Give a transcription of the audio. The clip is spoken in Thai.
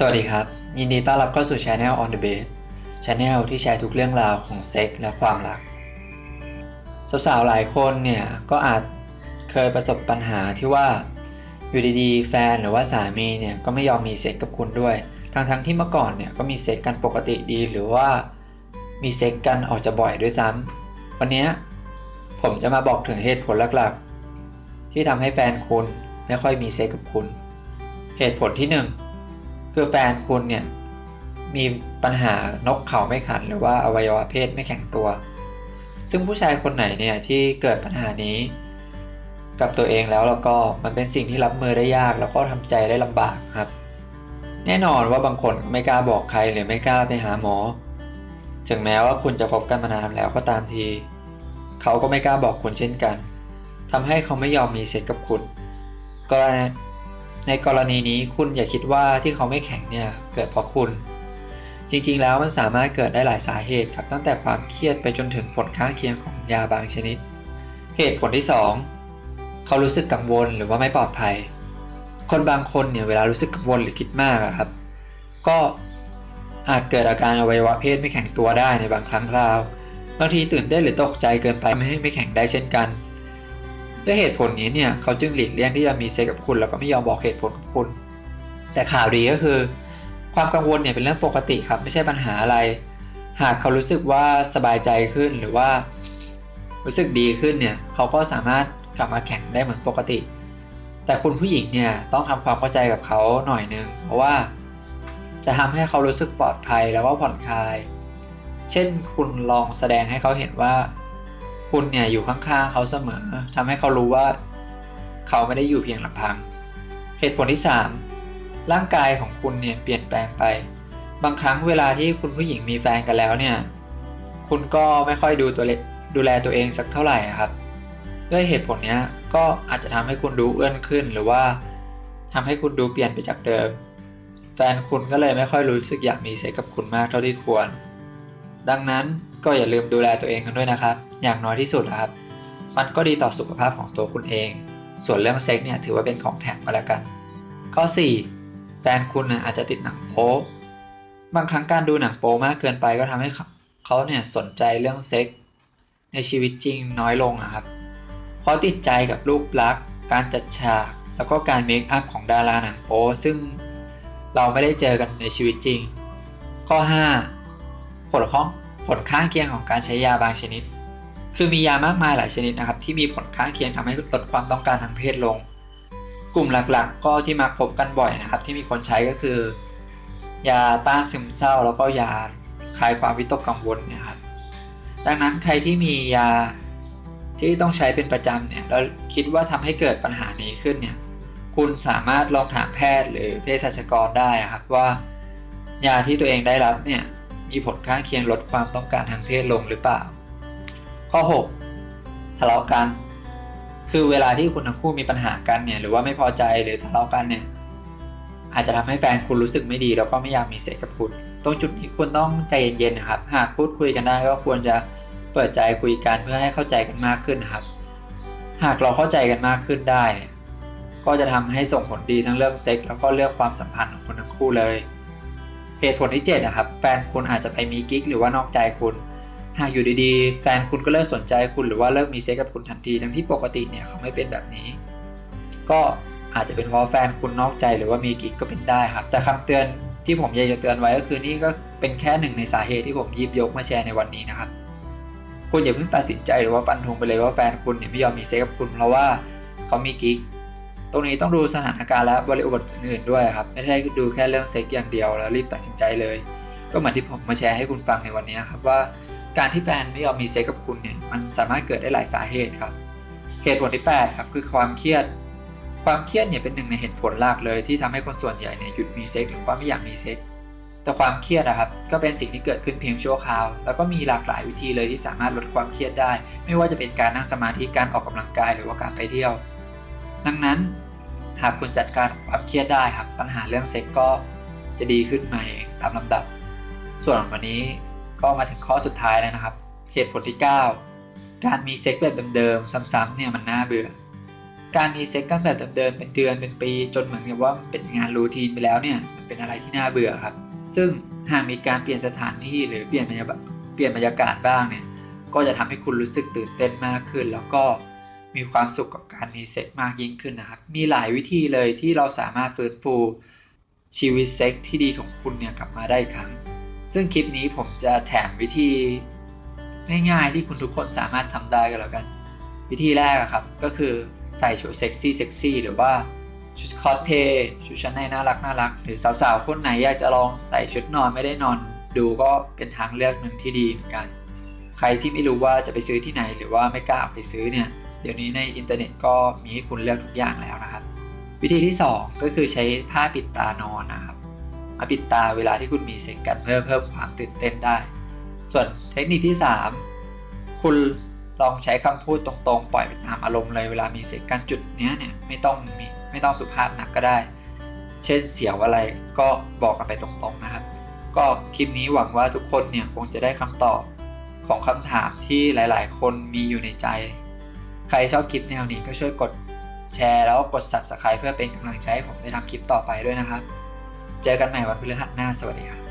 สวัสดีครับ ยินดีต้อนรับเข้าสู่ Channel on the Bed Channel ที่แชร์ทุกเรื่องราวของเซ็กและความรัก สาวๆหลายคนเนี่ย ก็อาจเคยประสบปัญหาที่ว่าอยู่ดีๆ แฟนหรือว่าสามีเนี่ย ก็ไม่ยอมมีเซ็กกับคุณด้วย ทั้งๆที่เมื่อก่อนเนี่ย ก็มีเซ็กกันปกติดีหรือว่ามีเซ็กกันออกจะบ่อยด้วยซ้ำวันนี้ผมจะมาบอกถึงเหตุผลหลักๆ ที่ทำให้แฟนคุณไม่ค่อยมีเซ็กกับคุณ เหตุผลที่หนึ่ง คือแฟนคุณเนี่ยมีปัญหานกเขาไม่ขันหรือว่าอวัยวะเพศไม่แข็งตัว ซึ่งผู้ชายคนไหนเนี่ยที่เกิดปัญหานี้ กับตัวเองแล้วแล้วก็มันเป็นสิ่งที่รับมือได้ยาก แล้วก็ทำใจได้ลำบากครับ แน่นอนว่าบางคนไม่กล้าบอกใครหรือไม่กล้าไปหาหมอ ถึงแม้ว่าคุณจะคบกันมานานแล้วก็ตามที เขาก็ไม่กล้าบอกคุณเช่นกันทำให้เขาไม่ยอมมีเซ็กกับคุณ ก็ ในกรณีนี้คุณอย่าคิดว่าที่เขาไม่แข็งเนี่ยเกิดเพราะคุณ จริงๆแล้วมันสามารถเกิดได้หลายสาเหตุครับตั้งแต่ความเครียดไปจนถึงผลข้างเคียงของยาบางชนิด เหตุผลที่ 2 เขารู้สึกกังวลหรือว่าไม่ปลอดภัย คนบางคนเนี่ยเวลารู้สึกกังวลหรือคิดมากครับ ก็อาจเกิดอาการอวัยวะเพศไม่แข็งตัวได้ในบางครั้งคราว บางทีตื่นเต้นหรือตกใจเกินไปไม่ให้ไม่แข็งได้เช่นกัน ด้วยเหตุผลนี้เนี่ยเขาจึงหลีกเลี่ยงที่จะมีเซ็กกับคุณ แล้วก็ไม่ยอมบอกเหตุผลกับคุณ แต่ข่าวดีก็คือ ความกังวลเนี่ยเป็นเรื่องปกติครับไม่ใช่ปัญหาอะไร หากเขารู้สึกว่าสบายใจขึ้นหรือว่า รู้สึกดีขึ้นเนี่ยเขาก็สามารถกลับมาแข่งได้เหมือนปกติ แต่คุณผู้หญิงเนี่ยต้องทำความเข้าใจกับเขาหน่อยนึงเพราะว่า จะทำให้เขารู้สึกปลอดภัยแล้วก็ผ่อนคลาย เช่นคุณลองแสดงให้เขาเห็นว่า คุณเนี่ยอยู่ข้างๆเขาเสมอทำให้เขารู้ว่า เขาไม่ได้อยู่เพียงลำพัง เหตุผลที่ 3 ร่างกายของคุณเนี่ยเปลี่ยนแปลงไป บางครั้งเวลาที่คุณผู้หญิงมีแฟนกันแล้วเนี่ย คุณก็ไม่ค่อยดูตัวเล็กดูแลตัวเองสักเท่าไหร่ครับ ด้วยเหตุผลนี้ก็อาจจะทำให้คุณดูเอื้อนขึ้น หรือว่าทำให้คุณดูเปลี่ยนไปจากเดิม แฟนคุณก็เลยไม่ค่อยรู้สึกอยากมีเซ็กกับคุณมากเท่าที่ควร ดังนั้นก็อย่าลืมดูแลตัวเองกันด้วยนะครับ อย่างน้อยที่สุดนะครับ มันก็ดีต่อสุขภาพของตัวคุณเอง ส่วนเรื่องเซ็กเนี่ยถือว่าเป็นของแถมมาแล้วกัน ข้อ 4 แฟนคุณนะอาจจะติดหนังโป๊บางครั้งการดูหนังโป๊มากเกินไปก็ทำให้เขาเนี่ยสนใจเรื่องเซ็กในชีวิตจริงน้อยลงนะครับเพราะติดใจกับรูปลักษณ์ การจัดฉาก แล้วก็การเมคอัพของดาราหนังโป๊ซึ่งเราไม่ได้เจอกันในชีวิตจริง ข้อ 5 ผลข้องผลข้างเคียงของการใช้ยาบางชนิด คือมียามากมายหลายชนิดนะครับ ที่มีผลข้างเคียงทำให้ลดความต้องการทางเพศลง กลุ่มหลักๆ ก็ที่มาพบกันบ่อยนะครับ ที่มีคนใช้ก็คือ ยาต้านซึมเศร้า แล้วก็ยาคลายความวิตกกังวลนี่ยครับ ดังนั้นใครที่มียาที่ต้องใช้เป็นประจำเนี่ยแล้วคิดว่าทำให้เกิดปัญหานี้ขึ้นเนี่ยคุณสามารถลองถามแพทย์หรือเภสัชกรได้นะครับว่ายาที่ตัวเองได้รับเนี่ยมีผลข้างเคียงลดความต้องการทางเพศลงหรือเปล่า ข้อ 6 ทะเลาะกัน คือเวลาที่คุณทั้งคู่มีปัญหากันเนี่ย หรือว่าไม่พอใจหรือทะเลาะกันเนี่ย อาจจะทำให้แฟนคุณรู้สึกไม่ดี แล้วก็ไม่อยากมีเซ็กกับคุณ ตรงจุดนี้คุณต้องใจเย็นๆนะครับ หากพูดคุยกันได้ก็ควรจะเปิดใจคุยกันเพื่อให้เข้าใจกันมากขึ้นนะครับ หากเราเข้าใจกันมากขึ้นได้ ก็จะทำให้ส่งผลดีทั้งเรื่องเซ็กแล้วก็เรื่องความสัมพันธ์ของคนทั้งคู่เลย เหตุผลที่7นะครับ แฟนคุณอาจจะไปมีกิ๊กหรือว่านอกใจคุณ หากอยู่ดีๆ แฟนคุณก็เลิกสนใจคุณหรือว่าเลิกมีเซ็กกับคุณทันที ทั้งที่ปกติเนี่ยเขาไม่เป็นแบบนี้ ก็อาจจะเป็นเพราะแฟนคุณนอกใจหรือว่ามีกิ๊กก็เป็นได้ครับ แต่คำเตือนที่ผมอยากจะเตือนไว้ก็คือนี่ก็เป็นแค่หนึ่งในสาเหตุที่ผมยิบยกมาแชร์ในวันนี้นะครับ คุณอย่าเพิ่งตัดสินใจหรือว่าปันทงไปเลยว่าแฟนคุณเนี่ยไม่ยอมมีเซ็กกับคุณเพราะว่าเขามีกิ๊กตรงนี้ต้องดูสถานการณ์และบริบทอื่นๆด้วยครับ ไม่ใช่ดูแค่เรื่องเซ็กอย่างเดียวแล้วรีบตัดสินใจเลย ก็เหมือนที่ผมมาแชร์ให้คุณฟังในวันนี้ครับว่า การที่แฟนไม่ยอมมีเซ็กกับคุณเนี่ยมันสามารถเกิดได้หลายสาเหตุครับ เหตุผลที่8ครับคือความเครียด ความเครียดเนี่ยเป็นหนึ่งในเหตุผลหลักเลย ที่ทำให้คนส่วนใหญ่เนี่ยหยุดมีเซ็กหรือว่าไม่อยากมีเซ็กแต่ความเครียดนะครับก็เป็นสิ่งที่เกิดขึ้นเพียงชั่วคราว แล้วก็มีหลากหลายวิธีเลยที่สามารถลดความเครียดได้ ไม่ว่าจะเป็นการนั่งสมาธิการออกกำลังกายหรือว่าการไปเที่ยว ดังนั้นหากคุณจัดการความเครียดได้ครับปัญหาเรื่องเซ็กก็จะดีขึ้นมาเองตามลำดับ ส่วนวันนี้ ก็มาถึงข้อสุดท้ายแล้วนะครับ เหตุผลที่ 9 การมีเซ็กแบบเดิมๆซ้ำๆเนี่ยมันน่าเบื่อ การมีเซ็กกันแบบเดิมๆเป็นเดือนเป็นปี จนเหมือนกับว่าเป็นงานรูทีนไปแล้วเนี่ยมันเป็นอะไรที่น่าเบื่อครับ ซึ่งหากมีการเปลี่ยนสถานที่หรือเปลี่ยนบรรยากาศเปลี่ยนบรรยากาศบ้างเนี่ยก็จะทำให้คุณรู้สึกตื่นเต้นมากขึ้น แล้วก็มีความสุขกับการมีเซ็กมากยิ่งขึ้นนะครับ มีหลายวิธีเลยที่เราสามารถฟื้นฟูชีวิตเซ็กที่ดีของคุณเนี่ยกลับมาได้ครั้ง ซึ่งคลิปนี้ผมจะแถมวิธีง่ายๆ ที่คุณทุกคนสามารถทำได้กันแล้วกัน วิธีแรกครับ ก็คือใส่ชุดเซ็กซี่เซ็กซี่หรือว่าชุดคอสเพย์ชุดชั้นในน่ารักน่ารัก หรือสาวๆ คนไหนอยากจะลองใส่ชุดนอนไม่ได้นอน ดูก็เป็นทางเลือกหนึ่งที่ดีเหมือนกัน ใครที่ไม่รู้ว่าจะไปซื้อที่ไหนหรือว่าไม่กล้าไปซื้อเนี่ยเดี๋ยวนี้ในอินเทอร์เน็ตก็มีให้คุณเลือกทุกอย่างแล้วนะครับ วิธีที่ 2 ก็คือใช้ผ้าปิดตานอนนะครับ มาปิดตาเวลาที่คุณมีเซ็กกันเพื่อเพิ่มความตื่นเต้นได้ ส่วนเทคนิคที่ 3 คุณลองใช้คำพูดตรงๆ ปล่อยไปตามอารมณ์เลยเวลามีเซ็กกันจุดนี้เนี่ยไม่ต้องมีไม่ต้องสุภาพนักก็ได้ เช่นเสียวอะไรก็บอกกันไปตรงๆนะครับ ก็คลิปนี้หวังว่าทุกคนเนี่ยคงจะได้คำตอบของคำถามที่หลายๆ คนมีอยู่ในใจ ใครชอบคลิปแนวนี้ก็ช่วยกดแชร์แล้วกด subscribe เพื่อเป็นกำลังใจให้ผมได้ทำคลิปต่อไปด้วยนะครับ เจอกันใหม่วันพฤหัสหน้า สวัสดีครับ